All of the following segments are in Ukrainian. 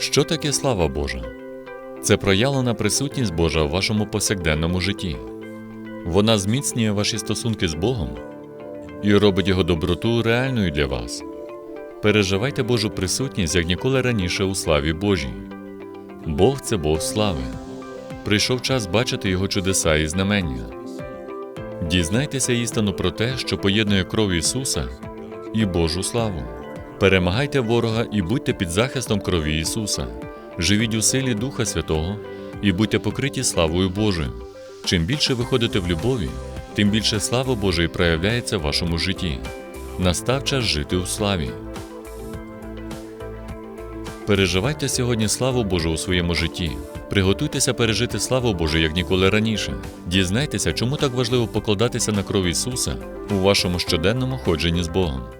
Що таке слава Божа? Це проявлена присутність Божа в вашому повсякденному житті. Вона зміцнює ваші стосунки з Богом і робить його доброту реальною для вас. Переживайте Божу присутність як ніколи раніше у славі Божій. Бог це Бог слави. Прийшов час бачити Його чудеса і знамення. Дізнайтеся істину про те, що поєднує кров Ісуса і Божу славу. Перемагайте ворога і будьте під захистом крові Ісуса. Живіть у силі Духа Святого і будьте покриті славою Божою. Чим більше ви ходите в любові, тим більше слава Божої проявляється в вашому житті. Настав час жити у славі. Переживайте сьогодні славу Божу у своєму житті. Приготуйтеся пережити славу Божу як ніколи раніше. Дізнайтеся, чому так важливо покладатися на кров Ісуса у вашому щоденному ходженні з Богом.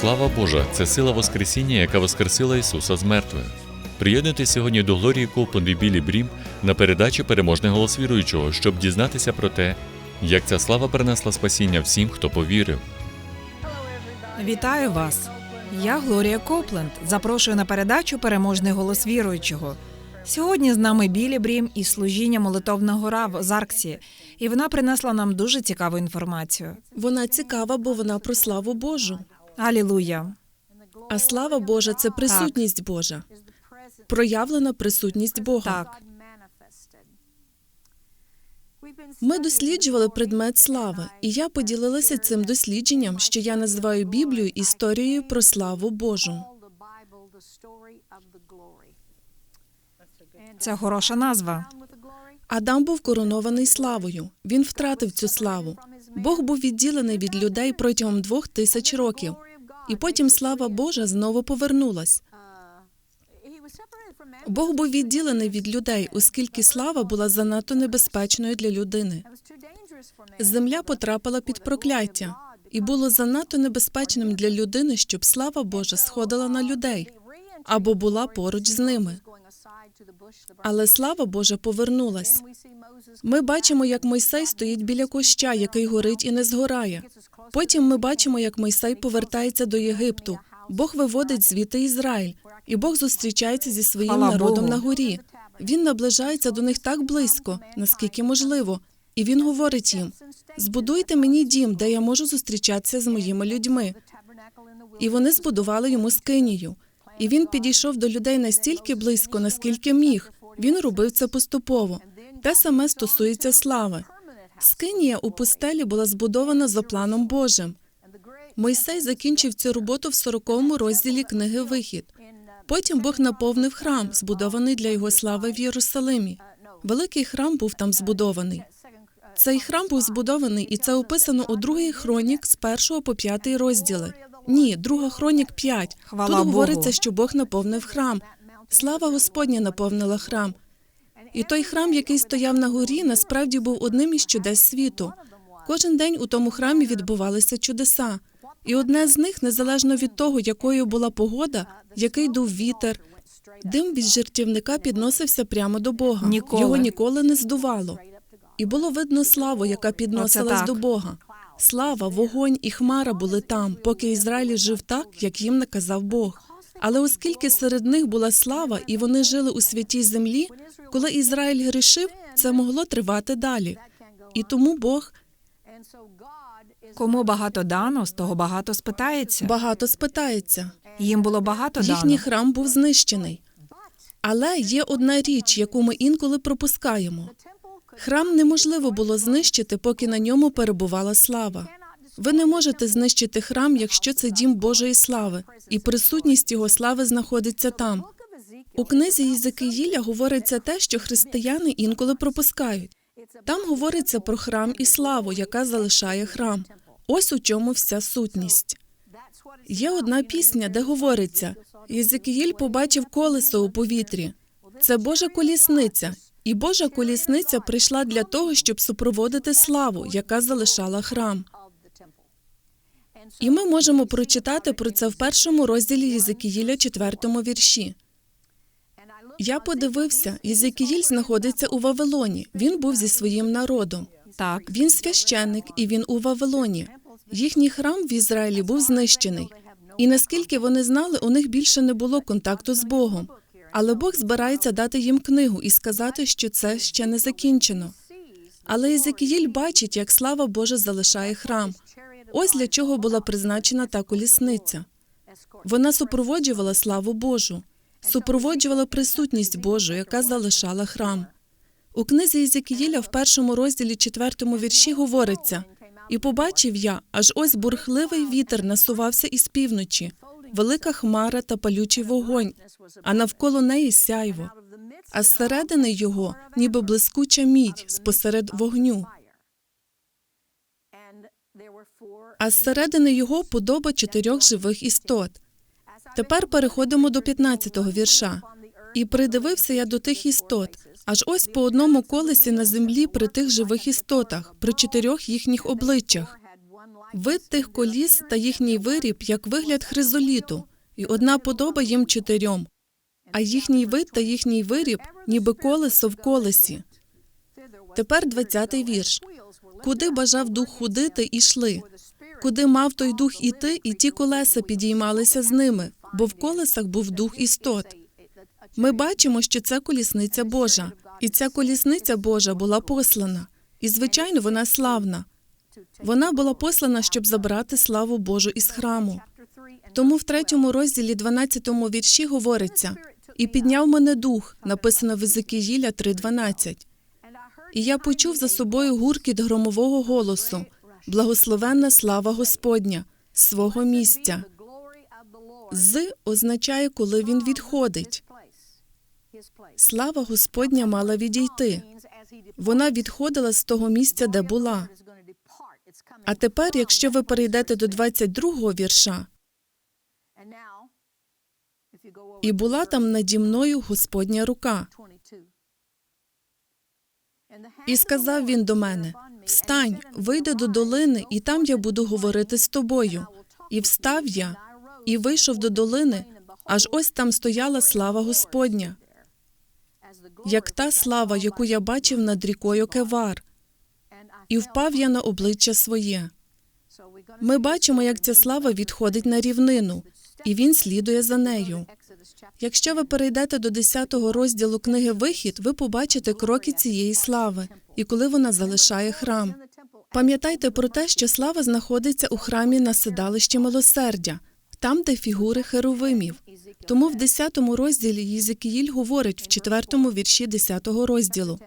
Слава Божа це сила Воскресіння, яка воскресила Ісуса з мертвих. Приєднуйтесь сьогодні до Глорії Копланд і Білі Брім на передачі Переможний голос віруючого, щоб дізнатися про те, як ця слава принесла спасіння всім, хто повірив. Вітаю вас! Я Глорія Копленд. Запрошую на передачу Переможний голос віруючого. Сьогодні з нами Білі Брім і служіння молитовна гора в Зарксі, і вона принесла нам дуже цікаву інформацію. Вона цікава, бо вона про славу Божу. Алілуя! А слава Божа це присутність Божа, проявлена присутність Бога. Так, Ми досліджували предмет слави, і я поділилася цим дослідженням, що я називаю Біблію історією про славу Божу. це хороша назва. Адам був коронований славою. Він втратив цю славу. Бог був відділений від людей протягом двох тисяч років, і потім слава Божа знову повернулась. Бог був відділений від людей, оскільки слава була занадто небезпечною для людини. Земля потрапила під прокляття, і було занадто небезпечним для людини, щоб слава Божа сходила на людей або була поруч з ними. Але слава Божа повернулась. Ми бачимо, як Мойсей стоїть біля куща, який горить і не згорає. Потім ми бачимо, як Мойсей повертається до Єгипту. Бог виводить звідти Ізраїль, і Бог зустрічається зі своїм народом Богу. на горі. Він наближається до них так близько, наскільки можливо, і він говорить їм: збудуйте мені дім, де я можу зустрічатися з моїми людьми. І вони збудували йому скинію. І він підійшов до людей настільки близько, наскільки міг. Він робив це поступово. Те саме стосується слави. Скинія у пустелі була збудована за планом Божим. Мойсей закінчив цю роботу в 40-му розділі книги Вихід. Потім Бог наповнив храм, збудований для його слави в Єрусалимі. Великий храм був там збудований. Цей храм був збудований, і це описано у другій хронік з першого по п'ятий розділи. Ні, друга хронік 5. Хвала Тут Богу. говориться, що Бог наповнив храм. Слава Господня наповнила храм. І той храм, який стояв на горі, насправді був одним із чудес світу. Кожен день у тому храмі відбувалися чудеса. І одне з них, незалежно від того, якою була погода, який дув вітер, дим від жертівника підносився прямо до Бога. Ніколи. Його ніколи не здувало. І було видно славу, яка підносилась так. до Бога. Слава, вогонь і хмара були там, поки Ізраїль жив так, як їм наказав Бог. Але оскільки серед них була слава, і вони жили у святій землі, коли Ізраїль грішив, це могло тривати далі. І тому Бог Кому багато дано, з того багато спитається. багато спитається. Їм було багато Їхній храм був знищений. Але є одна річ, яку ми інколи пропускаємо. Храм неможливо було знищити, поки на ньому перебувала слава. Ви не можете знищити храм, якщо це дім Божої слави, і присутність його слави знаходиться там. У книзі Єзекиїля говориться те, що християни інколи пропускають. Там говориться про храм і славу, яка залишає храм. Ось у чому вся сутність. Є одна пісня, де говориться: Єзекіїль побачив колесо у повітрі. Це Божа колісниця, і Божа колісниця прийшла для того, щоб супроводити славу, яка залишала храм. І ми можемо прочитати про це в першому розділі Єзекіїля, четвертому вірші. Я подивився, Єзекіїль знаходиться у Вавилоні. Він був зі своїм народом. Так, Він священник, і він у Вавилоні. Їхній храм в Ізраїлі був знищений. І наскільки вони знали, у них більше не було контакту з Богом. Але Бог збирається дати їм книгу і сказати, що це ще не закінчено. Але Єзекіїль бачить, як слава Божа залишає храм. Ось для чого була призначена та колісниця. Вона супроводжувала славу Божу, супроводжувала присутність Божу, яка залишала храм. У книзі Єзекіїля в першому розділі четвертому вірші говориться: і побачив я, аж ось бурхливий вітер насувався із півночі, велика хмара та палючий вогонь, а навколо неї сяйво, а зсередини його, ніби блискуча мідь спосеред вогню. А зсередини його подоба чотирьох живих істот. Тепер переходимо до 15-го вірша. І придивився я до тих істот, аж ось по одному колесі на землі при тих живих істотах, при чотирьох їхніх обличчях. Вид тих коліс та їхній виріб, як вигляд хризоліту, і одна подоба їм чотирьом, а їхній вид та їхній виріб, ніби колесо в колесі. Тепер 20-й вірш. Куди бажав дух ходити, ішли. Куди мав той дух іти, і ті колеса підіймалися з ними, бо в колесах був дух істот. Ми бачимо, що це колісниця Божа, і ця колісниця Божа була послана. І, звичайно, вона славна. Вона була послана, щоб забрати славу Божу із храму. Тому в третьому розділі 12-му вірші говориться: і підняв мене дух, написано в Езекіїля 3.12. І я почув за собою гуркіт громового голосу, благословенна слава Господня, свого місця. З означає, коли він відходить. Слава Господня мала відійти. Вона відходила з того місця, де була. А тепер, якщо ви перейдете до 22-го вірша, і була там наді мною Господня рука. І сказав він до мене: Встань, вийди до долини, і там я буду говорити з тобою. І встав я, і вийшов до долини, аж ось там стояла слава Господня, як та слава, яку я бачив над рікою Кевар, і впав я на обличчя своє. Ми бачимо, як ця слава відходить на рівнину, і він слідує за нею. Якщо ви перейдете до 10-го розділу книги Вихід, ви побачите кроки цієї слави, і коли вона залишає храм. Пам'ятайте про те, що слава знаходиться у храмі на седалищі милосердя, там, де фігури херовимів. Тому в 10-му розділі Єзекіїль говорить в 4-му вірші 10-го розділу: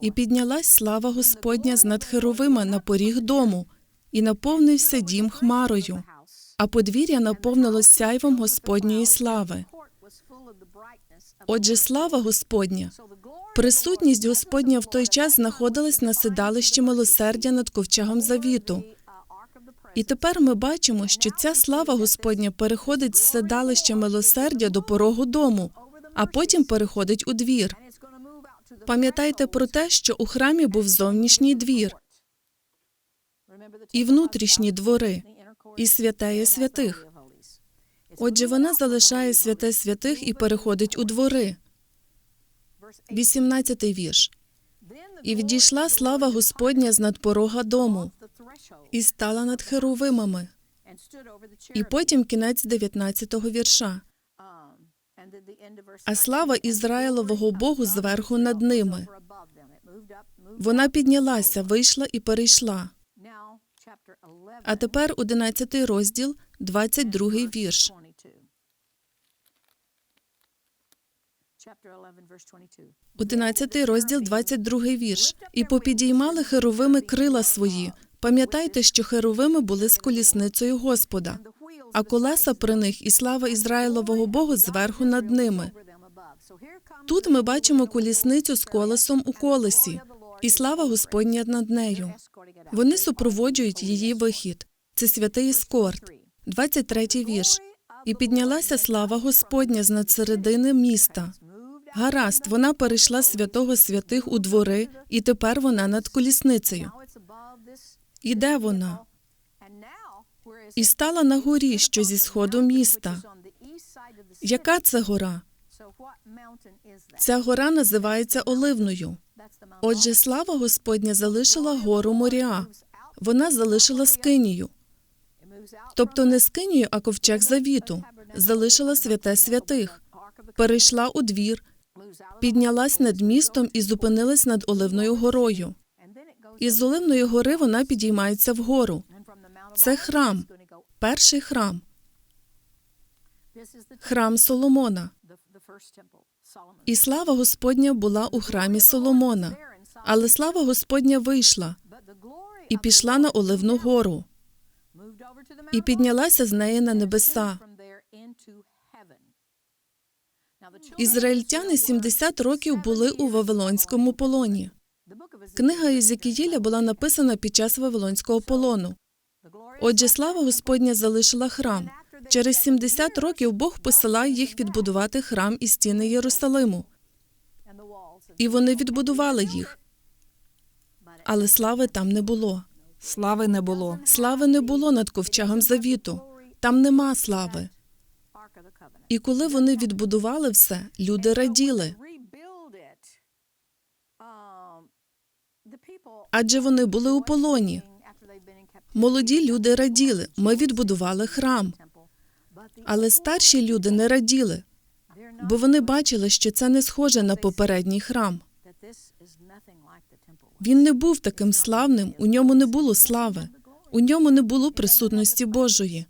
і піднялась слава Господня з над херовима на поріг дому, і наповнився дім хмарою, а подвір'я наповнилось сяйвом Господньої слави. Отже, слава Господня, присутність Господня в той час знаходилась на седалищі милосердя над ковчегом завіту. І тепер ми бачимо, що ця слава Господня переходить з седалища милосердя до порогу дому, а потім переходить у двір. Пам'ятайте про те, що у храмі був зовнішній двір і внутрішні двори, і святеє святих. Отже, вона залишає святе святих і переходить у двори. 18-й вірш. І відійшла слава Господня з над порога дому, і стала над херовимами. І потім кінець 19-го вірша. А слава Ізраїлового Богу зверху над ними. Вона піднялася, вийшла і перейшла. А тепер 11 розділ, 22 вірш. 11 розділ, 22 вірш. І попідіймали херовими крила свої. Пам'ятайте, що херовими були з колісницею Господа, а колеса при них і слава Ізраїлового Богу зверху над ними. Тут ми бачимо колісницю з колесом у колесі, і слава Господня над нею. Вони супроводжують її вихід. Це святий ескорт. 23 вірш. І піднялася слава Господня з надсередини міста. Гаразд, вона перейшла з святого святих у двори, і тепер вона над колісницею. І де вона? І стала на горі, що зі сходу міста. Яка це гора? Ця гора називається Оливною. Отже, слава Господня залишила гору Моріа. Вона залишила скинію. Тобто не скинію, а ковчег завіту. Залишила святе святих. Перейшла у двір, піднялась над містом і зупинилась над Оливною горою. Із Оливної гори вона підіймається вгору. Це храм, перший храм, храм Соломона. І слава Господня була у храмі Соломона. Але слава Господня вийшла і пішла на Оливну гору, і піднялася з неї на небеса. Ізраїльтяни 70 років були у Вавилонському полоні. Книга Єзекіїля була написана під час Вавилонського полону. Отже, слава Господня залишила храм. Через 70 років Бог посилає їх відбудувати храм і стіни Єрусалиму. І вони відбудували їх. Але слави там не було. Слави не було. Слави не було над ковчегом завіту. Там нема слави. І коли вони відбудували все, люди раділи, адже вони були у полоні. Молоді люди раділи. Ми відбудували храм. Але старші люди не раділи, бо вони бачили, що це не схоже на попередній храм. Він не був таким славним, у ньому не було слави, у ньому не було присутності Божої.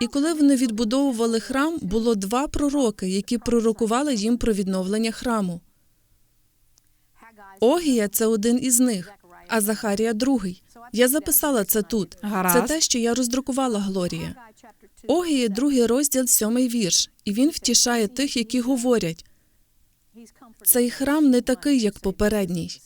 І коли вони відбудовували храм, було два пророки, які пророкували їм про відновлення храму. Огія це один із них, а Захарія другий. Я записала це тут. Гаразд. Це те, що я роздрукувала Глорія. Огії, другий розділ, сьомий вірш, і він втішає тих, які говорять. Цей храм не такий, як попередній.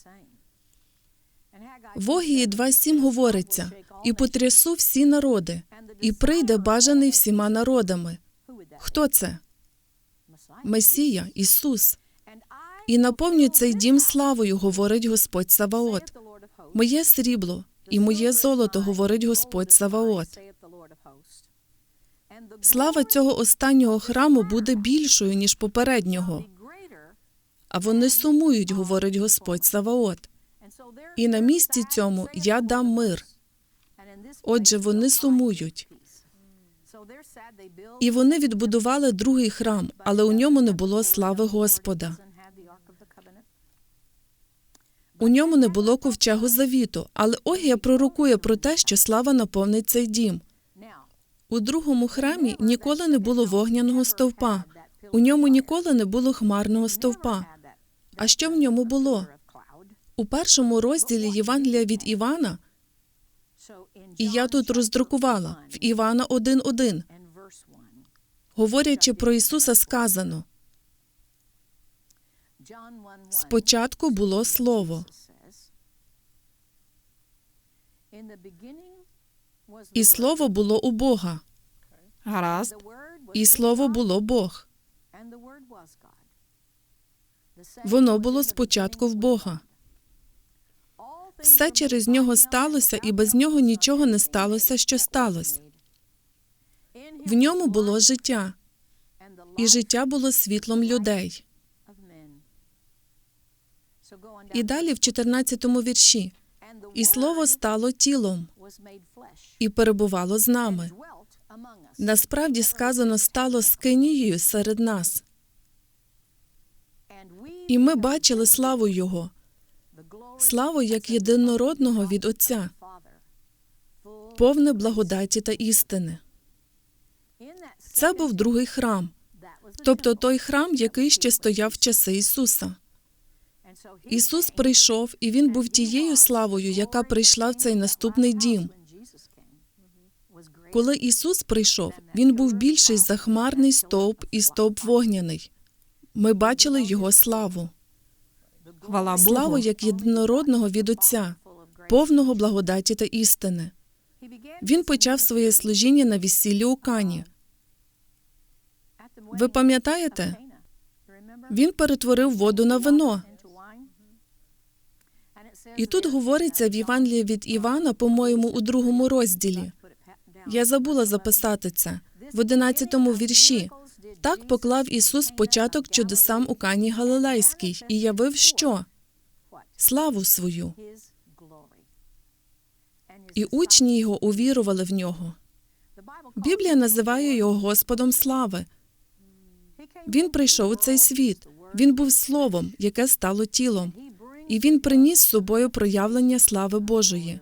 В Огії 2.7 говориться: і потрясу всі народи, і прийде бажаний всіма народами. Хто це? Месія, Ісус. І наповню цей дім славою, говорить Господь Саваот. Моє срібло і моє золото, говорить Господь Саваот. Слава цього останнього храму буде більшою, ніж попереднього. А вони сумують, говорить Господь Саваот. І на місці цьому я дам мир. Отже, вони сумують. І вони відбудували другий храм, але у ньому не було слави Господа. У ньому не було ковчегу завіту, але Огія пророкує про те, що слава наповнить цей дім. У другому храмі ніколи не було вогняного стовпа. У ньому ніколи не було хмарного стовпа. А що в ньому було? У першому розділі Євангелія від Івана, і я тут роздрукувала в Івана 1.1, говорячи про Ісуса, сказано: спочатку було слово, і слово було у Бога, Гаразд. і слово було Бог. Воно було спочатку в Бога. Все через нього сталося, і без нього нічого не сталося, що сталося. В ньому було життя, і життя було світлом людей. І далі в 14-му вірші. І слово стало тілом і перебувало з нами. Насправді сказано стало скинією серед нас. І ми бачили славу Його, славу як єдинородного від Отця, повне благодаті та істини. Це був другий храм, тобто той храм, який ще стояв в часи Ісуса. Ісус прийшов, і Він був тією славою, яка прийшла в цей наступний дім. Коли Ісус прийшов, Він був більший за хмарний стовп і стовп вогняний. Ми бачили Його славу. Хвала Богу. Славу як єдинородного від Отця, повного благодаті та істини. Він почав своє служіння на весіллі у Кані. Ви пам'ятаєте? Він перетворив воду на вино. І тут говориться в Євангелії від Івана, по-моєму, у другому розділі. Я забула записати це в одинадцятому вірші. Так поклав Ісус початок чудесам у Кані Галилейській і явив що? Славу свою. І учні його увірували в нього. Біблія називає його Господом слави. Він прийшов у цей світ. Він був словом, яке стало тілом, і він приніс з собою проявлення слави Божої.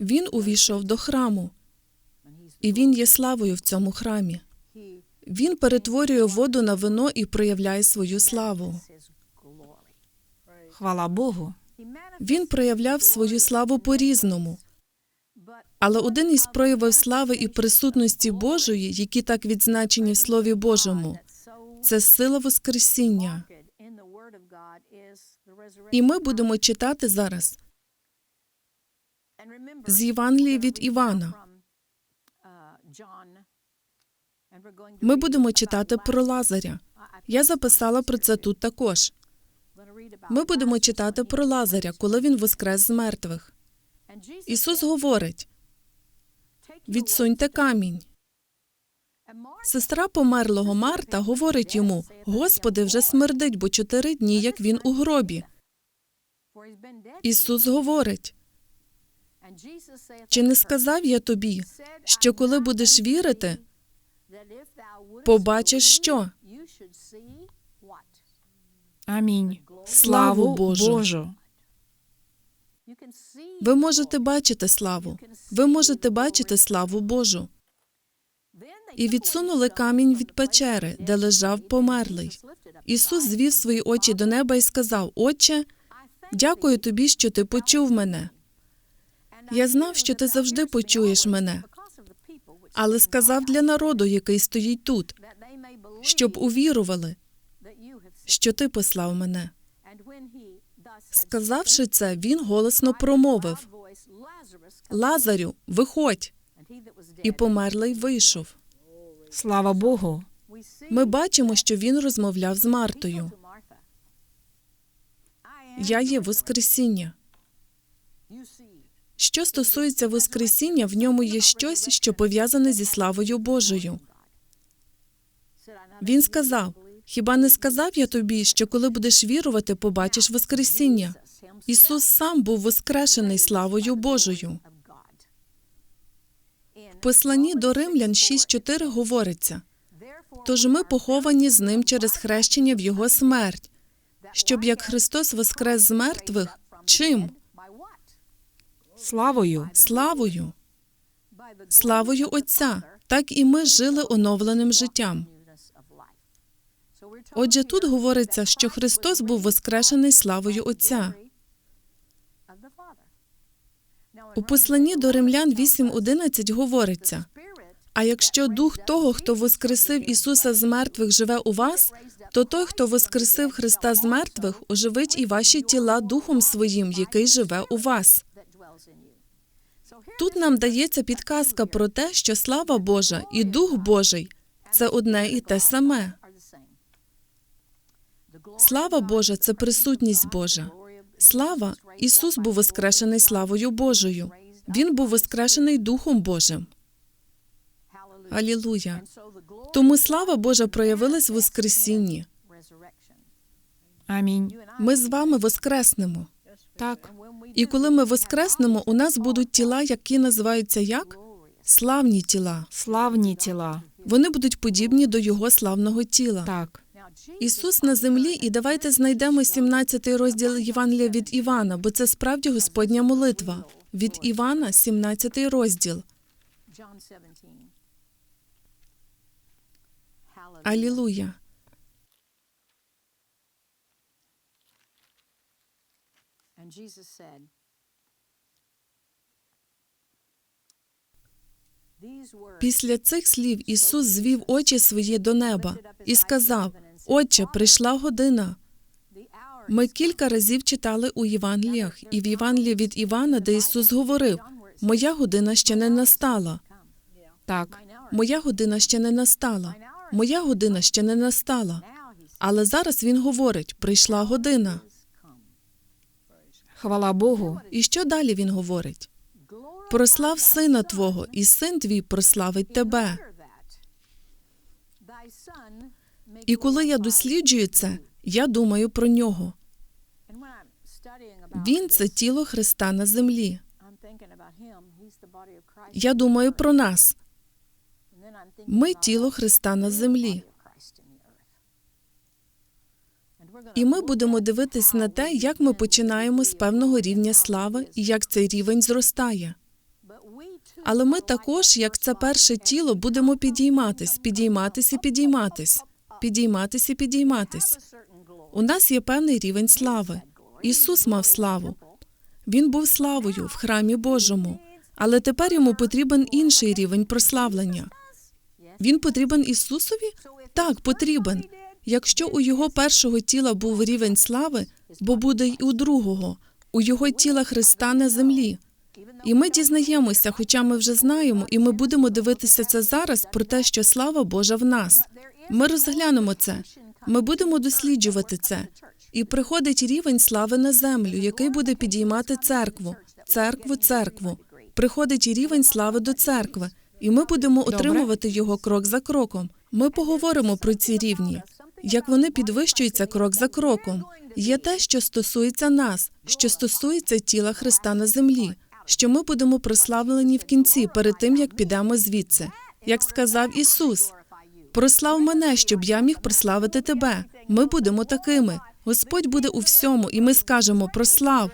Він увійшов до храму, і він є славою в цьому храмі. Він перетворює воду на вино і проявляє свою славу. Хвала Богу. Він проявляв свою славу по-різному. Але один із проявів слави і присутності Божої, які так відзначені в Слові Божому, це сила Воскресіння. І ми будемо читати зараз з Євангелії від Івана. Ми будемо читати про Лазаря. Я записала про це тут також. Ми будемо читати про Лазаря, коли він воскрес з мертвих. Ісус говорить: відсуньте камінь. Сестра померлого Марта говорить йому: Господи, вже смердить, бо чотири дні, як він у гробі. Ісус говорить: чи не сказав я тобі, що коли будеш вірити, побачиш що? Амінь. Славу Божу. Божу. Ви можете бачити славу. Ви можете бачити славу Божу. І відсунули камінь від печери, де лежав померлий. Ісус звів свої очі до неба і сказав: Отче, дякую тобі, що ти почув мене. Я знав, що ти завжди почуєш мене, але сказав для народу, який стоїть тут, щоб увірували, що ти послав мене. Сказавши це, він голосно промовив: Лазарю, виходь. І померлий вийшов. Слава Богу. Ми бачимо, що він розмовляв з Мартою. Я є Воскресіння. Що стосується Воскресіння, в ньому є щось, що пов'язане зі славою Божою. Він сказав: Хіба не сказав я тобі, що коли будеш вірувати, побачиш Воскресіння? Ісус сам був воскрешений славою Божою. В посланні до Римлян 6.4 говориться: Тож ми поховані з ним через хрещення в його смерть, щоб як Христос воскрес з мертвих, чим? Славою. Славою, славою Отця, так і ми жили оновленим життям. Отже, тут говориться, що Христос був воскрешений славою Отця. У посланні до Римлян 8.11 говориться: а якщо дух того, хто воскресив Ісуса з мертвих, живе у вас, то той, хто воскресив Христа з мертвих, оживить і ваші тіла духом своїм, який живе у вас. Тут нам дається підказка про те, що слава Божа і Дух Божий це одне і те саме. Слава Божа це присутність Божа. Слава Ісус був воскрешений славою Божою. Він був воскрешений Духом Божим. Алілуя. Тому слава Божа проявилась в Воскресінні. Амінь. Ми з вами воскреснемо. Так. І коли ми воскреснемо, у нас будуть тіла, які називаються як? Славні тіла. Славні тіла. Вони будуть подібні до його славного тіла. Так. Ісус на землі, і давайте знайдемо 17 розділ Євангелія від Івана, бо це справді Господня молитва. Від Івана, 17 розділ. Алілуя. Після цих слів Ісус звів очі свої до неба і сказав: Отче, прийшла година. Ми кілька разів читали у Євангеліях і в Євангелії від Івана, де Ісус говорив: Моя година ще не настала. Так. Моя година ще не настала. Моя година ще не настала. Але зараз він говорить: прийшла година. Хвала Богу. І що далі він говорить? Прослав сина твого, і син твій прославить тебе. І коли я досліджую це, я думаю про нього. Він це тіло Христа на землі. Я думаю про нас. Ми тіло Христа на землі. І ми будемо дивитись на те, як ми починаємо з певного рівня слави і як цей рівень зростає. Але ми також, як це перше тіло, будемо підійматись, підійматись і підійматись, підійматись і підійматись. У нас є певний рівень слави. Ісус мав славу. Він був славою в храмі Божому, але тепер йому потрібен інший рівень прославлення. Він потрібен Ісусові? Так, потрібен. Якщо у його першого тіла був рівень слави, бо буде й у другого, у його тіла Христа на землі. І ми дізнаємося, хоча ми вже знаємо, і ми будемо дивитися це зараз про те, що слава Божа в нас. Ми розглянемо це. Ми будемо досліджувати це. І приходить рівень слави на землю, який буде підіймати церкву, церкву, церкву. Приходить рівень слави до церкви, і ми будемо отримувати його крок за кроком. Ми поговоримо про ці рівні, як вони підвищуються крок за кроком. Є те, що стосується нас, що стосується тіла Христа на землі, що ми будемо прославлені в кінці перед тим, як підемо звідси. Як сказав Ісус, прослав мене, щоб я міг прославити тебе. Ми будемо такими. Господь буде у всьому, і ми скажемо прослав,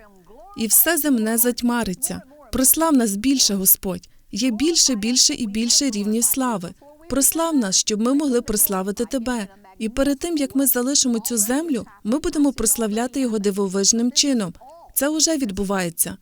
і все земне затьмариться. Прослав нас більше, Господь. Є більше, більше і більше рівнів слави. Прослав нас, щоб ми могли прославити тебе. І перед тим як ми залишимо цю землю, ми будемо прославляти його дивовижним чином. Це вже відбувається.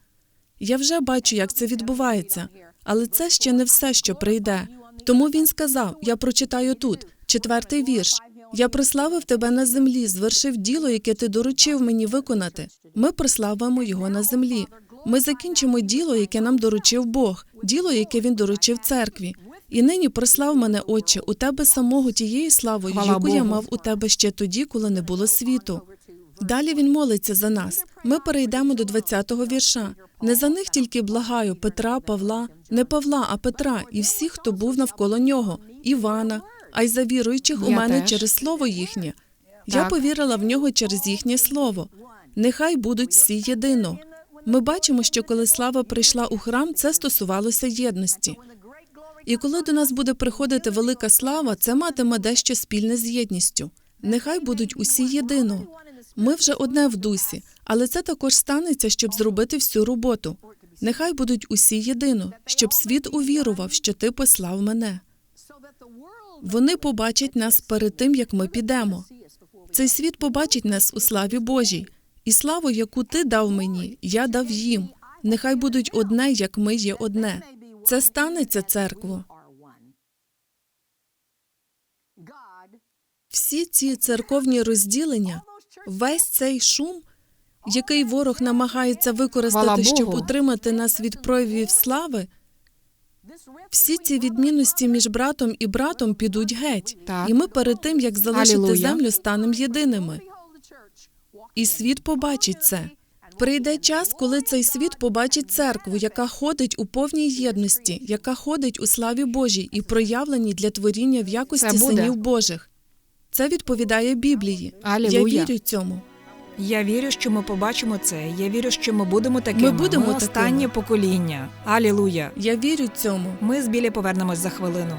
Я вже бачу, як це відбувається, але це ще не все, що прийде. Тому він сказав: Я прочитаю тут, четвертий вірш. Я прославив тебе на землі, звершив діло, яке ти доручив мені виконати. Ми прославимо його на землі. Ми закінчимо діло, яке нам доручив Бог, діло, яке він доручив церкві. І нині прослав мене, Отче, у тебе самого тією славою, Хвала яку я мав у тебе ще тоді, коли не було світу. Далі він молиться за нас. Ми перейдемо до 20-го вірша. Не за них тільки благаю Петра, Павла, не Павла, а Петра, і всіх, хто був навколо нього, Івана, а й за віруючих у мене теж. через слово їхнє. Я повірила в нього через їхнє слово. Нехай будуть всі єдино. Ми бачимо, що коли слава прийшла у храм, це стосувалося єдності. І коли до нас буде приходити велика слава, це матиме дещо спільне з єдністю. Нехай будуть усі єдино. Ми вже одне в дусі, але це також станеться, щоб зробити всю роботу. Нехай будуть усі єдино, щоб світ увірував, що ти послав мене. Вони побачать нас перед тим, як ми підемо. Цей світ побачить нас у славі Божій, і славу, яку ти дав мені, я дав їм. Нехай будуть одне, як ми є одне. Це станеться, церкво. Всі ці церковні розділення, весь цей шум, який ворог намагається використати, щоб утримати нас від проявів слави, всі ці відмінності між братом і братом підуть геть. Так. І ми перед тим, як залишити Алілуя. землю, станемо єдиними. І світ побачить це. Прийде час, коли цей світ побачить церкву, яка ходить у повній єдності, яка ходить у славі Божій і проявленій для творіння в якості синів Божих. Це відповідає Біблії. Алілуя. Я вірю цьому. Я вірю, що ми побачимо це. Я вірю, що ми будемо такими. Ми будемо ми останнє такими. покоління. Алілуя. Я вірю цьому. Ми з Білі повернемось за хвилину.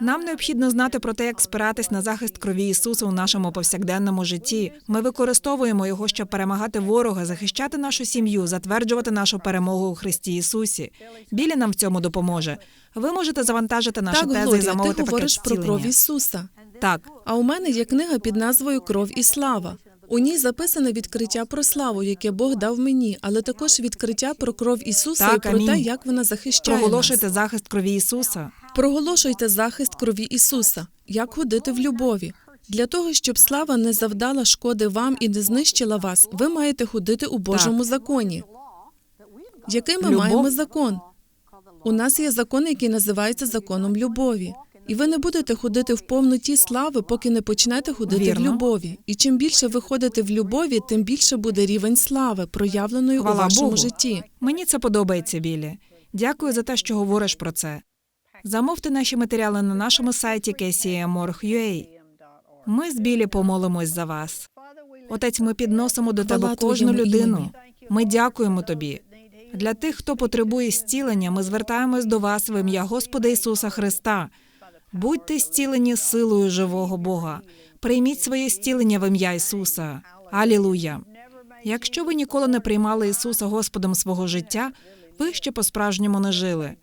Нам необхідно знати про те, як спиратись на захист крові Ісуса у нашому повсякденному житті. Ми використовуємо його, щоб перемагати ворога, захищати нашу сім'ю, затверджувати нашу перемогу у Христі Ісусі. Білі нам в цьому допоможе. Ви можете завантажити наші так, тези і замовити ти пакет говориш про кров. Ісуса. Так, А у мене є книга під назвою Кров і слава. У ній записане відкриття про славу, яке Бог дав мені, але також відкриття про кров Ісуса Так, і про те, як вона захищає проголошуйте нас. захист крові Ісуса. Проголошуйте захист крові Ісуса, як ходити в любові. Для того, щоб слава не завдала шкоди вам і не знищила вас, ви маєте ходити у Божому законі. Який ми Любов. маємо закон? У нас є закон, який називається законом любові. І ви не будете ходити в повноті слави, поки не почнете ходити Вірно. в любові. І чим більше ви ходите в любові, тим більше буде рівень слави, проявленої Хвала у вашому Богу. житті. Мені це подобається, Білі. Дякую за те, що говориш про це. Замовте наші матеріали на нашому сайті kcm.org.ua. Ми з Білі помолимось за вас. Отець, ми підносимо до тебе кожну Твоєму людину. Ми дякуємо тобі. Для тих, хто потребує зцілення, ми звертаємось до вас в ім'я Господа Ісуса Христа. Будьте зцілені силою живого Бога. Прийміть своє зцілення в ім'я Ісуса. Алілуя. Якщо ви ніколи не приймали Ісуса Господом свого життя, ви ще по-справжньому не жили.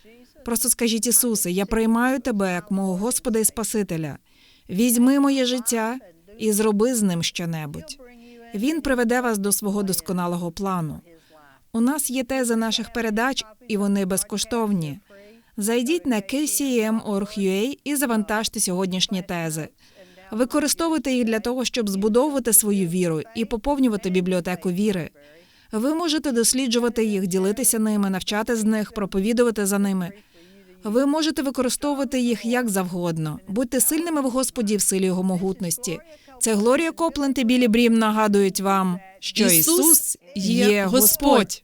Просто скажіть Ісусе, я приймаю тебе як мого Господа і Спасителя. Візьми моє життя і зроби з ним щонебудь. Він приведе вас до свого досконалого плану. У нас є тези наших передач, і вони безкоштовні. Зайдіть на kcm.org.ua і завантажте сьогоднішні тези. Використовуйте їх для того, щоб збудовувати свою віру і поповнювати бібліотеку віри. Ви можете досліджувати їх, ділитися ними, навчати з них, проповідувати за ними. Ви можете використовувати їх як завгодно. Будьте сильними в Господі в силі його могутності. Це Глорія Копленд і Білі Брім нагадують вам, що Ісус є. Господь.